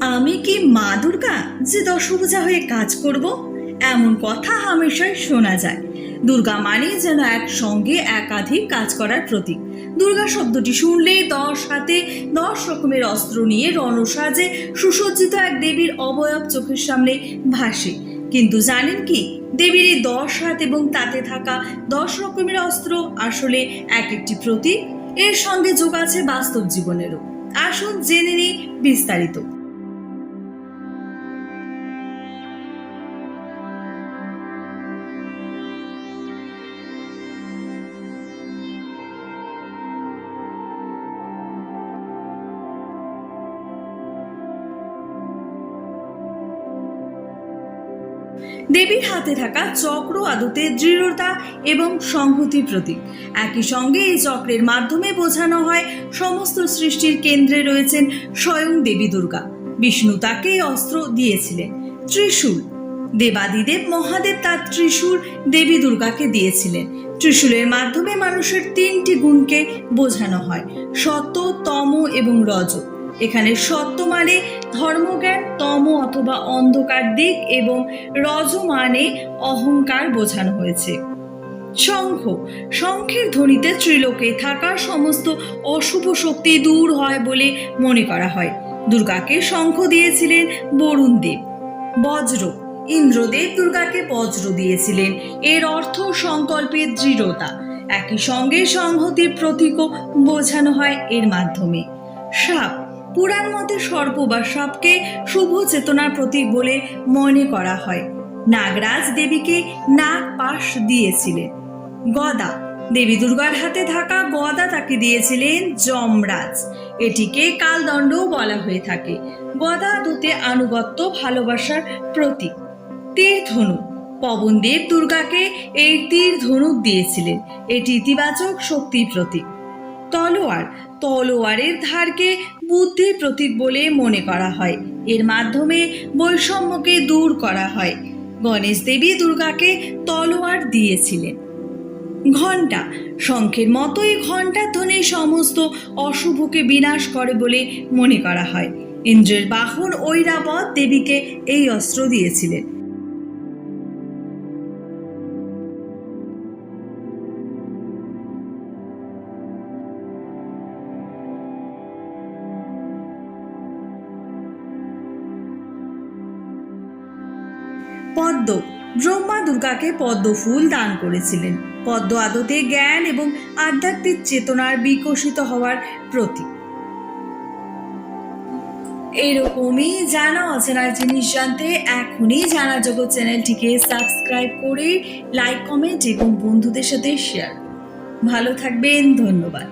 আমি কি মা দুর্গা যে দশভূজা হয়ে কাজ করব? এমন কথা হামেশাই শোনা যায়। দুর্গা মানে যেন একসঙ্গে একাধিক কাজ করার প্রতীক। দুর্গা শব্দটি শুনলেই দশ হাতে দশ রকমের অস্ত্র নিয়ে রণসাজে সুসজ্জিত এক দেবীর অবয়ব চোখের সামনে ভাসে। কিন্তু জানেন কি, দেবীর এই দশ হাত এবং তাতে থাকা দশ রকমের অস্ত্র আসলে এক একটি প্রতীক। এর সঙ্গে যোগ আছে বাস্তব জীবনেরও। আসুন জেনে নিই বিস্তারিত। দেবীর হাতে থাকা চক্র আদতে দৃঢ়তা এবং সংহতি প্রতীক। একই সঙ্গে এই চক্রের মাধ্যমে বোঝানো হয়, সমস্ত সৃষ্টির কেন্দ্রে রয়েছেন স্বয়ং দেবী দুর্গা। বিষ্ণু তাকে অস্ত্র দিয়েছিলেন। ত্রিশূল। দেবাদিদেব মহাদেব তার ত্রিশূল দেবী দুর্গাকে দিয়েছিলেন। ত্রিশূলের মাধ্যমে মানুষের তিনটি গুণকে বোঝানো হয়, সত্য, তম এবং রজ। এখানে সত্য মানে ধর্মজ্ঞান, তম অথবা অন্ধকার দিক এবং রজ মানে অহংকার বোঝানো হয়েছে। শঙ্খ, শঙ্খের ধ্বনিতে ত্রিলোকে থাকা সমস্ত অশুভ শক্তি দূর হয় বলে মনে করা হয়। দুর্গাকে শঙ্খ দিয়েছিলেন বরুণ দেব। বজ্র, ইন্দ্রদেব দুর্গাকে বজ্র দিয়েছিলেন। এর অর্থ সংকল্পের দৃঢ়তা। একই সঙ্গে সংহতির প্রতীকও বোঝানো হয় এর মাধ্যমে। সাপ পুরাণ মতে সর্প বা সাপকে শুভ চেতনার প্রতীক বলে মনে করা হয়। নাগরাজ দেবীকে নাগ পাশ দিয়েছিলেন। গদা, দেবী দুর্গার হাতে থাকা গদা তাকে দিয়েছিলেন যমরাজ। এটিকে কালদণ্ডও বলা হয়ে থাকে। গদা দুতে আনুগত্য ভালোবাসার প্রতীক। তীর ধনুক পবনদেব দুর্গাকে এই তীর ধনুক দিয়েছিলেন। এটি ইতিবাচক শক্তির প্রতীক। তলোয়ার। তলোয়ারের ধারকে বুদ্ধির প্রতীক বলে মনে করা হয়। এর মাধ্যমে বৈষম্যকে দূর করা হয়। গণেশ দেবী দুর্গাকে তলোয়ার দিয়েছিলেন। ঘণ্টা। শঙ্খের মতোই ঘণ্টার ধ্বনি সমস্ত অশুভকে বিনাশ করে বলে মনে করা হয়। ইন্দ্রের বাহন ঐরাবত দেবীকে এই অস্ত্র দিয়েছিলেন। পদ্ম। ব্রহ্মা দুর্গাকে পদ্ম ফুল দান করেছিলেন। পদ্ম আদতে জ্ঞান এবং আধ্যাত্মিক চেতনার বিকশিত হওয়ার প্রতীক। এরকমই জানা অচেনা জিনিস জানতে এখনই জানা জগৎ চ্যানেলটিকে সাবস্ক্রাইব করে, লাইক, কমেন্ট এবং বন্ধুদের সাথে শেয়ার ভালো থাকবেন, ধন্যবাদ।